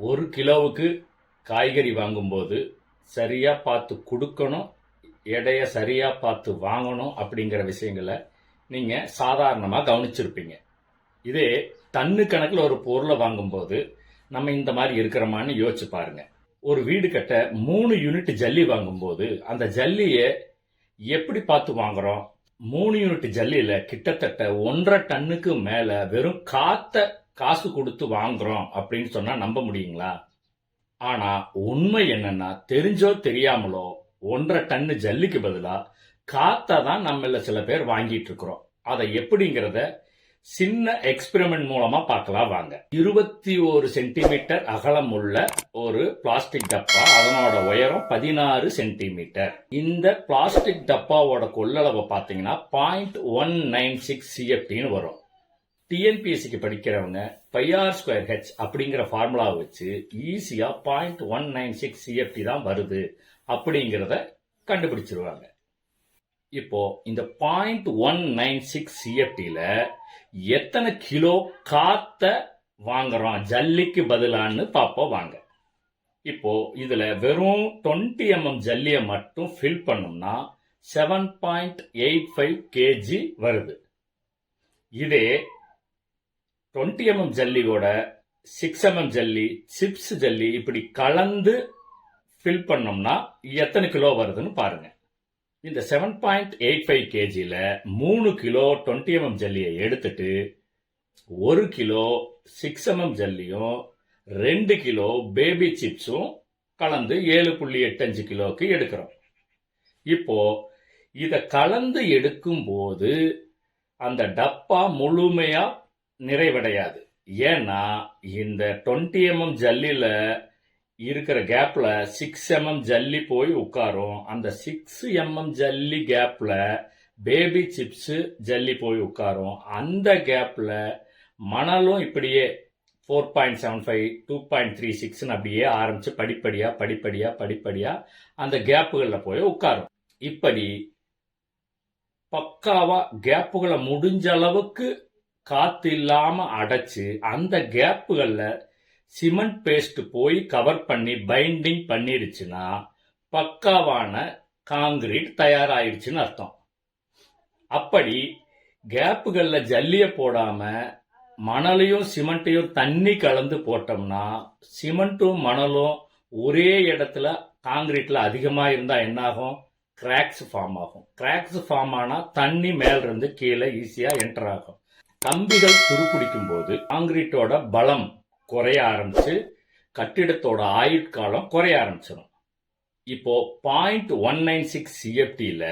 ஒரு கிலோவுக்கு காய்கறி வாங்கும்போது சரியாக பார்த்து கொடுக்கணும் எடைய சரியாக பார்த்து வாங்கணும் அப்படிங்கிற விஷயங்களை நீங்கள் சாதாரணமாக கவனிச்சிருப்பீங்க. இதே டன்னு கணக்கில் ஒரு பொருளை வாங்கும்போது நம்ம இந்த மாதிரி இருக்கிறோமான்னு யோசிச்சு பாருங்க. ஒரு வீடு கட்ட மூணு யூனிட் ஜல்லி வாங்கும்போது அந்த ஜல்லியை எப்படி பார்த்து வாங்குறோம்? மூணு யூனிட் ஜல்லியில கிட்டத்தட்ட ஒன்றரை டன்னுக்கு மேல வெறும் காத்த காசு கொடுத்து வாங்குறோம் அப்படின்னு சொன்னா நம்ப முடியுங்களா? ஆனா உண்மை என்னன்னா தெரிஞ்சோ தெரியாமலோ ஒன்றரை டன்னு ஜல்லிக்கு பதிலா காத்தா தான் நம்மள சில பேர் வாங்கிட்டு இருக்கிறோம். அதை எப்படிங்கிறத சின்ன எக்ஸ்பெரிமெண்ட் மூலமா பார்க்கலாம் வாங்க. இருபத்தி ஒரு சென்டிமீட்டர் அகலம் உள்ள ஒரு பிளாஸ்டிக் டப்பா அதனோட உயரம் பதினாறு சென்டிமீட்டர். இந்த பிளாஸ்டிக் டப்பாவோட கொள்ளளவை பார்த்தீங்கன்னா பாயிண்ட் ஒன் நைன் சிக்ஸ் சிஎஃப்டின்னு வரும். டிஎன்பிஎஸ்சிக்கு படிக்கிறவங்க பைஆர் ஸ்கொயர் ஹெச் அப்படிங்கிற ஃபார்முலாவை வச்சு ஈஸியாக point one nine six CFT தான் வருது அப்படிங்கிறத கண்டுபிடிச்சிருவாங்க. இப்போ இந்த பாயிண்ட் ஒன் நைன் சிக்ஸ் சிஎஃப்டியில் எத்தனை கிலோ காத்த வாங்குறோம்? ஜல்லிக்கு பதிலான்னு பார்ப்போம் வாங்க. இப்போ இதுல வெறும் 20 எம்எம் ஜல்லியை மட்டும் ஃபில் பண்ணோம்னா seven point eight five KG வருது. இதே 20 எம்எம் ஜல்லியோட சிக்ஸ் எம்எம் ஜல்லி சிப்ஸ் ஜல்லி இப்படி கலந்து ஃபில் பண்ணோம்னா எத்தனை கிலோ வருதுன்னு பாருங்க. இந்த செவன் பாயிண்ட் எயிட் ஃபைவ் கேஜியில் மூணு கிலோ டுவெண்ட்டி எம்எம் ஜல்லியை எடுத்துட்டு ஒரு கிலோ சிக்ஸ் எம்எம் ஜல்லியும் ரெண்டு கிலோ பேபி சிப்ஸும் கலந்து ஏழு புள்ளி எட்டஞ்சு கிலோக்கு எடுக்கிறோம். இப்போ இதை கலந்து எடுக்கும்போது அந்த டப்பா முழுமையாக நிறைவடையாது. ஏன்னா இந்த டுவெண்ட்டி எம்எம் ஜல்லியில் இருக்கிற கேப்பில் சிக்ஸ் எம்எம் ஜல்லி போய் உட்காரும். அந்த சிக்ஸ் எம்எம் ஜல்லி கேப்பில் பேபி சிப்ஸு ஜல்லி போய் உட்காரும். அந்த கேப்பில் மணலும் இப்படியே four point seven five two point three சிக்ஸ்னு அப்படியே ஆரம்பித்து படிப்படியாக படிப்படியாக படிப்படியாக அந்த கேப்புகளில் போய் உட்காரும். இப்படி பக்காவாக கேப்புகளை முடிஞ்ச அளவுக்கு காத்து இல்லாம அடைச்சு அந்த கேப்புகள்ல சிமெண்ட் பேஸ்ட் போய் கவர் பண்ணி பைண்டிங் பண்ணிடுச்சுன்னா பக்காவான காங்கிரீட் தயாராயிடுச்சுன்னு அர்த்தம். அப்படி கேப்புகள்ல ஜல்லிய போடாம மணலையும் சிமெண்ட்டையும் தண்ணி கலந்து போட்டோம்னா சிமெண்ட்டும் மணலும் ஒரே இடத்துல காங்கிரீட்ல அதிகமா இருந்தா என்ன ஆகும் கிராக்ஸ் ஃபார்ம் ஆகும். கிராக்ஸ் ஃபார்ம் ஆனா தண்ணி மேல இருந்து கீழே ஈஸியா என்டர் ஆகும். கம்பிகள் துருப்பிடிக்கும் போது காங்கிரீட்டோட பலம் குறைய ஆரம்பிச்சு கட்டிடத்தோட ஆயுட்காலம் குறைய ஆரம்பிச்சிடும் இப்போ பாயிண்ட் ஒன் நைன் சிக்ஸ் சிஎஃப்டியில்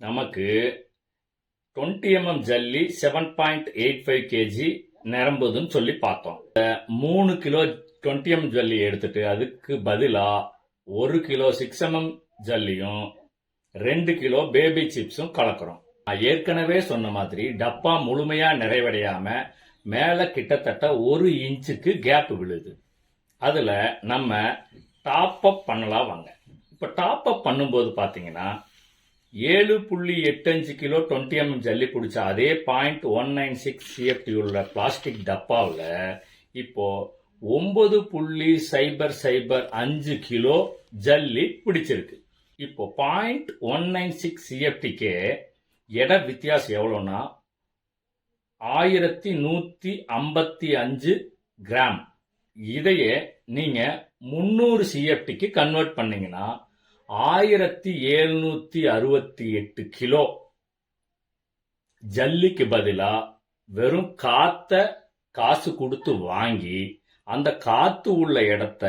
நமக்கு டுவெண்ட்டி எம்எம் ஜல்லி seven point eight five KG நிரம்புதுன்னு சொல்லி பார்த்தோம். இந்த மூணு கிலோ டுவெண்ட்டி எம் ஜல்லி எடுத்துட்டு அதுக்கு பதிலாக ஒரு கிலோ சிக்ஸ் எம்எம் ஜல்லியும் ரெண்டு கிலோ பேபி சிப்ஸும் கலக்கிறோம். நான் ஏற்கனவே சொன்ன மாதிரி டப்பா முழுமையா நிறைவடையாம மேல கிட்டத்தட்ட ஒரு இன்ச்சுக்கு கேப் விழுது. அதுல நம்ம டாப் அப் பண்ணலாம் வாங்க. இப்ப டாப் அப் பண்ணும்போது பாத்தீங்கன்னா ஏழு புள்ளி எட்டஞ்சு கிலோ டுவெண்ட்டி எம்எம் ஜல்லி பிடிச்ச அதே point one nine six CFT உள்ள பிளாஸ்டிக் டப்பாவில் இப்போ ஒன்பது புள்ளி சைபர் சைபர் அஞ்சு கிலோ ஜல்லி பிடிச்சிருக்கு. இப்போ பாயிண்ட் ஒன் நைன் சிக்ஸ் சிஎஃப்டிக்கே எடை வித்தியாசம் எவ்வளோன்னா ஆயிரத்தி நூற்றி ஐம்பத்தி அஞ்சு கிராம். இதையே நீங்கள் முந்நூறு சிஎஃப்டிக்கு கன்வெர்ட் பண்ணிங்கன்னா ஆயிரத்தி எழுநூற்றி அறுபத்தி எட்டு கிலோ ஜல்லிக்கு பதிலாக வெறும் காத்த காசு கொடுத்து வாங்கி அந்த காத்து உள்ள இடத்த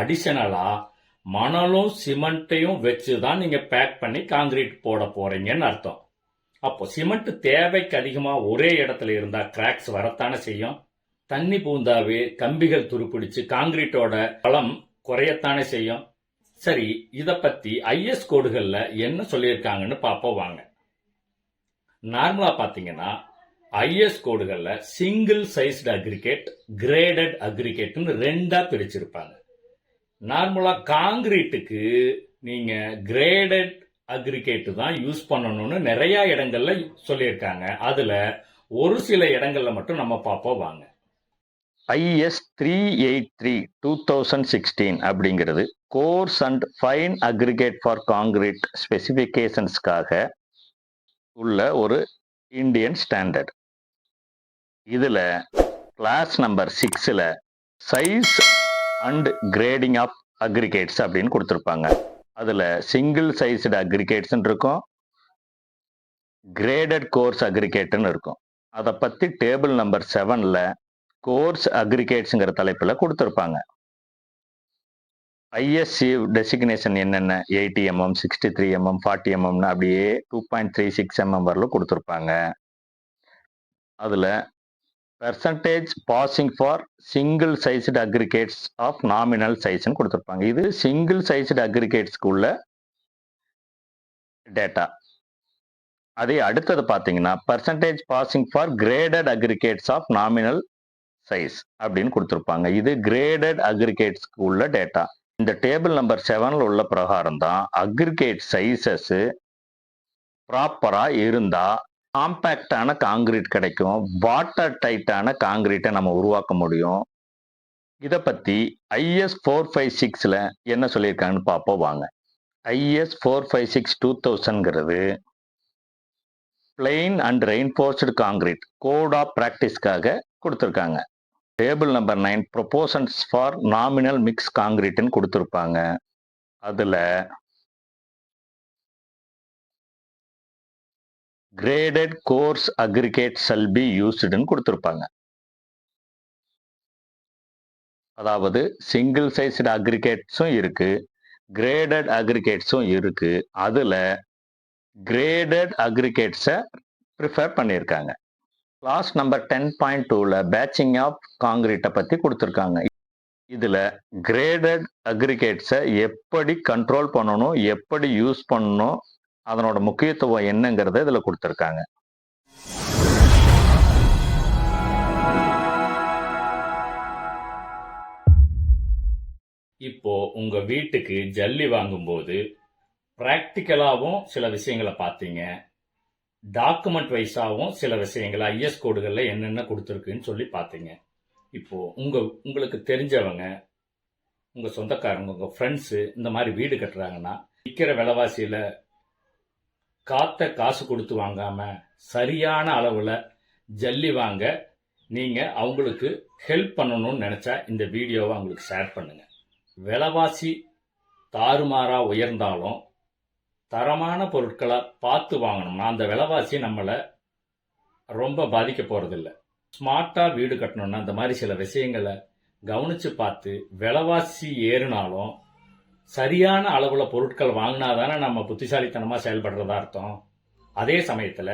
அடிஷனலாக மணலும் சிமெண்ட்டையும் வச்சு தான் நீங்கள் பேக் பண்ணி காங்கிரீட் போட போகிறீங்கன்னு அர்த்தம். அப்போ சிமெண்ட் தேவைக்கு அதிகமாக ஒரே இடத்துல இருந்தா கிராக்ஸ் வரத்தானே செய்யும்? தண்ணி பூந்தாவே கம்பிகள் துருப்பிடிச்சு காங்கிரீட்டோட பலம் குறையத்தானே செய்யும்? சரி இதை பத்தி ஐஎஸ் கோடுகள்ல என்ன சொல்லியிருக்காங்கன்னு பார்ப்போம் வாங்க. நார்மலா பாத்தீங்கன்னா ஐஎஸ் கோடுகள்ல சிங்கிள் சைஸ்டு அக்ரிகேட் கிரேடட் அக்ரிகேட்னு ரெண்டா பிரிச்சிருப்பாங்க. நார்மலா காங்கிரீட்டுக்கு நீங்க கிரேடட் அக்ரிகேட்டு தான் யூஸ் பண்ணணும்னு நிறைய இடங்கள்ல சொல்லியிருக்காங்க. அதுல ஒரு சில இடங்கள்ல மட்டும் நம்ம பார்ப்போம் வாங்க. IS three eight three two thousand sixteen அப்படிங்கிறது coarse and fine aggregate for concrete ஸ்பெசிஃபிகேஷன்ஸ்க்காக உள்ள ஒரு இந்தியன் ஸ்டாண்டர்ட் இதில் கிளாஸ் நம்பர் சிக்ஸில் size and grading of aggregates அப்படின்னு கொடுத்துருப்பாங்க. அதில் சிங்கிள் சைஸ்டு அக்ரிகேட்ஸ்ன்னு இருக்கும். கிரேடட் கோர்ஸ் அக்ரிகேட்னு இருக்கும். அதை பற்றி டேபிள் நம்பர் செவனில் கோர்ஸ் அக்ரிகேட்ஸுங்கிற தலைப்பில் கொடுத்துருப்பாங்க. ஐஎஸ்சி டெசிக்னேஷன் என்னென்ன? Eighty MM sixty three MM forty எம்எம்னு அப்படியே two point three six MM mm வரலும் கொடுத்துருப்பாங்க. அதில் percentage passing for single sized aggregates of nominal சைஸ்ன்னு கொடுத்துருப்பாங்க. இது சிங்கிள் சைஸ்டு அக்ரிகேட்ஸ்க்கு உள்ள டேட்டா அதே அடுத்தது பார்த்தீங்கன்னா percentage passing for graded aggregates of nominal size அப்படின்னு கொடுத்துருப்பாங்க. இது கிரேடட் அக்ரிகேட்ஸ்க்கு உள்ள டேட்டா இந்த டேபிள் நம்பர் செவனில் உள்ள பிரகாரம் தான் அக்ரிகேட் சைஸஸ் ப்ராப்பராக இருந்தால் காம்பேக்டான காங்கிரீட் கிடைக்கும். வாட்டர் டைட்டான காங்கிரீட்டை நம்ம உருவாக்க முடியும். இதை பற்றி ஐஎஸ் ஃபோர் ஃபைவ் சிக்ஸில் என்ன சொல்லியிருக்காங்கன்னு பார்ப்போம் வாங்க. IS four five six two தௌசண்ட்ங்கிறது plain and reinforced concrete code of ப்ராக்டிஸ்க்காக கொடுத்துருக்காங்க. Table number nine proportions for nominal mix காங்கிரீட்டுன்னு கொடுத்துருப்பாங்க. அதில் graded coarse aggregate shall be யூஸ்டுன்னு கொடுத்துருப்பாங்க. அதாவது சிங்கிள் சைஸ்டு அக்ரிகேட்ஸும் இருக்குது கிரேடட் அக்ரிகேட்ஸும் இருக்குது அதில் கிரேடட் அக்ரிகேட்ஸை ப்ரிஃபர் பண்ணியிருக்காங்க. கிளாஸ் நம்பர் டென் பாயிண்ட் டூவில் பேட்சிங் ஆஃப் காங்கிரீட்டை பற்றி கொடுத்துருக்காங்க. இதில் கிரேடட் அக்ரிகேட்ஸை எப்படி கண்ட்ரோல் பண்ணணும் எப்படி யூஸ் பண்ணணும் அதனோட முக்கியத்துவம் என்னங்கிறத இதில் கொடுத்துருக்காங்க. இப்போ உங்க வீட்டுக்கு ஜல்லி வாங்கும்போது ப்ராக்டிக்கலாகவும் சில விஷயங்களை பார்த்தீங்க. டாக்குமெண்ட் வைஸாகவும் சில விஷயங்களை ஐஎஸ் கோடுகளில் என்னென்ன கொடுத்துருக்குன்னு சொல்லி பார்த்தீங்க. இப்போ உங்க உங்களுக்கு தெரிஞ்சவங்க உங்க சொந்தக்காரங்க உங்க ஃப்ரெண்ட்ஸு இந்த மாதிரி வீடு கட்டுறாங்கன்னா விற்கிற விலைவாசியில காத்த காசு கொடுத்து வாங்காம சரியான அளவில் ஜல்லி வாங்க நீங்கள் அவங்களுக்கு ஹெல்ப் பண்ணணும்னு நினச்சா இந்த வீடியோவை அவங்களுக்கு ஷேர் பண்ணுங்கள் விலைவாசி தாறுமாறாக உயர்ந்தாலும் தரமான பொருட்களை பார்த்து வாங்கணும்னா அந்த விலைவாசி நம்மளை ரொம்ப பாதிக்க போகிறதில்ல ஸ்மார்ட்டாக வீடு கட்டணும்னா அந்த மாதிரி சில விஷயங்களை கவனித்து பார்த்து விலைவாசி ஏறினாலும் சரியான அளவுல பொருட்கள் வாங்கினாதானே நம்ம புத்திசாலித்தனமா செயல்படுறதா அர்த்தம்? அதே சமயத்துல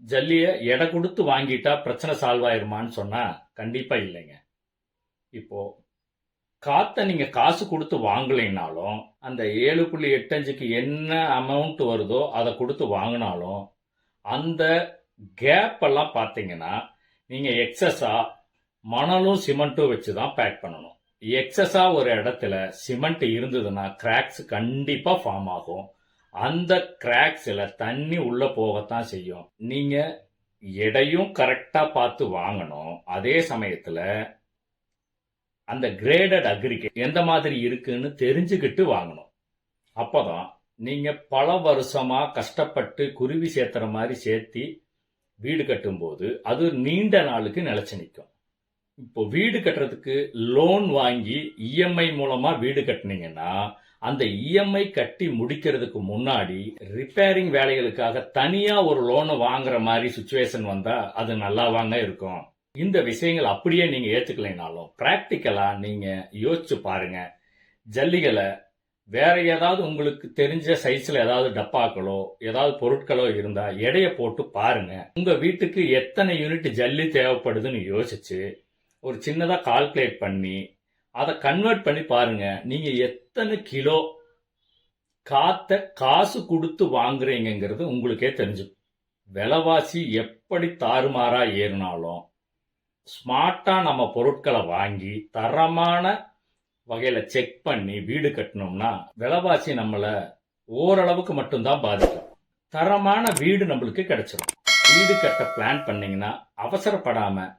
ஜல்லிய எடை கொடுத்து வாங்கிட்டா பிரச்சனை சால்வ் ஆயிருமான்னு சொன்னா கண்டிப்பா இல்லைங்க. இப்போ காத்த நீங்க காசு கொடுத்து வாங்கலைனாலும் அந்த ஏழு புள்ளி எட்டஞ்சுக்கு என்ன அமௌண்ட் வருதோ அதை கொடுத்து வாங்கினாலும் அந்த கேப் எல்லாம் பார்த்தீங்கன்னா நீங்க எக்ஸஸா மணலும் சிமெண்ட்டும் வச்சு தான் பேக் பண்ணணும். எக்ஸஸா ஒரு இடத்துல சிமெண்ட் இருந்ததுன்னா கிராக்ஸ் கண்டிப்பா ஃபார்ம் ஆகும். அந்த கிராக்ஸில் தண்ணி உள்ள போகத்தான் செய்யும். நீங்க எடையும் கரெக்டா பார்த்து வாங்கணும். அதே சமயத்துல அந்த கிரேடட் அக்ரிகேட் எந்த மாதிரி இருக்குன்னு தெரிஞ்சுக்கிட்டு வாங்கணும். அப்போதான் நீங்க பல வருஷமா கஷ்டப்பட்டு குருவி சேர்த்துற மாதிரி சேர்த்தி வீடு கட்டும்போது அது நீண்ட நாளுக்கு நிலச்சி நிற்கும் இப்போ வீடு கட்டுறதுக்கு லோன் வாங்கி இஎம்ஐ மூலமா வீடு கட்டினீங்கன்னா அந்த இஎம்ஐ கட்டி முடிக்கிறதுக்கு முன்னாடி ரிப்பேரிங் வேலைகளுக்காக தனியா ஒரு லோனை வாங்குற மாதிரி சுச்சுவேஷன் வந்தா அது நல்லாவாங்க இருக்கும். இந்த விஷயங்கள் அப்படியே நீங்க ஏத்துக்கலைனாலும் பிராக்டிக்கலா நீங்க யோசிச்சு பாருங்க. ஜல்லிகளை வேற ஏதாவது உங்களுக்கு தெரிஞ்ச சைஸ்ல ஏதாவது டப்பாக்களோ ஏதாவது பொருட்களோ இருந்தா எடையை போட்டு பாருங்க. உங்க வீட்டுக்கு எத்தனை யூனிட் ஜல்லி தேவைப்படுதுன்னு யோசிச்சு ஒரு சின்னதாக கால்குலேட் பண்ணி அதை கன்வெர்ட் பண்ணி பாருங்க. நீங்கள் எத்தனை கிலோ காற்றை காசு கொடுத்து வாங்குறீங்கிறது உங்களுக்கே தெரிஞ்சு விலைவாசி எப்படி தாறுமாறா ஏறினாலும் ஸ்மார்ட்டாக நம்ம பொருட்களை வாங்கி தரமான வகையில் செக் பண்ணி வீடு கட்டினோம்னா விலைவாசி நம்மளை ஓரளவுக்கு மட்டும்தான் பாதிக்கும். தரமான வீடு நம்மளுக்கு கிடைச்சிடும் வீடு கட்ட பிளான் பண்ணிங்கன்னா அவசரப்படாமல்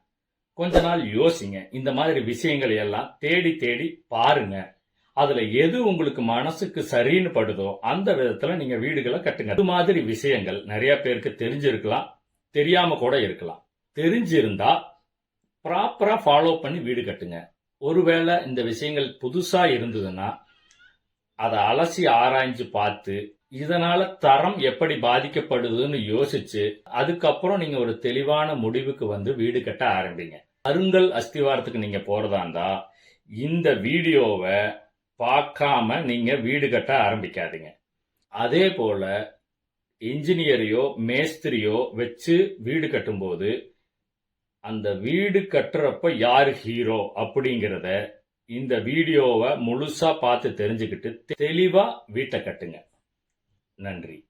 கொஞ்ச நாள் யோசிங்க. இந்த மாதிரி விஷயங்களை எல்லாம் தேடி தேடி பாருங்க. அதுல எது உங்களுக்கு மனசுக்கு சரின்னு படுதோ அந்த விதத்துல நீங்க வீடுகளை கட்டுங்க. இது மாதிரி விஷயங்கள் நிறைய பேருக்கு தெரிஞ்சிருக்கலாம் தெரியாம கூட இருக்கலாம். தெரிஞ்சிருந்தா ப்ராப்பரா ஃபாலோ பண்ணி வீடு கட்டுங்க. ஒருவேளை இந்த விஷயங்கள் புதுசா இருந்ததுன்னா அதை அலசி ஆராய்ஞ்சு பார்த்து இதனால தரம் எப்படி பாதிக்கப்படுதுன்னு யோசிச்சு அதுக்கப்புறம் நீங்க ஒரு தெளிவான முடிவுக்கு வந்து வீடு கட்ட ஆரம்பிங்க. அருங்கல் அஸ்திவாரத்துக்கு நீங்க போறதா இருந்தா இந்த வீடியோவை பார்க்காம நீங்க வீடு கட்ட ஆரம்பிக்காதீங்க. அதே போல இன்ஜினியரையோ மேஸ்திரியோ வச்சு வீடு கட்டும்போது அந்த வீடு கட்டுறப்ப யார் ஹீரோ அப்படிங்கிறத இந்த வீடியோவை முழுசாக பார்த்து தெரிஞ்சுக்கிட்டு தெளிவாக வீட்டை கட்டுங்க. நன்றி.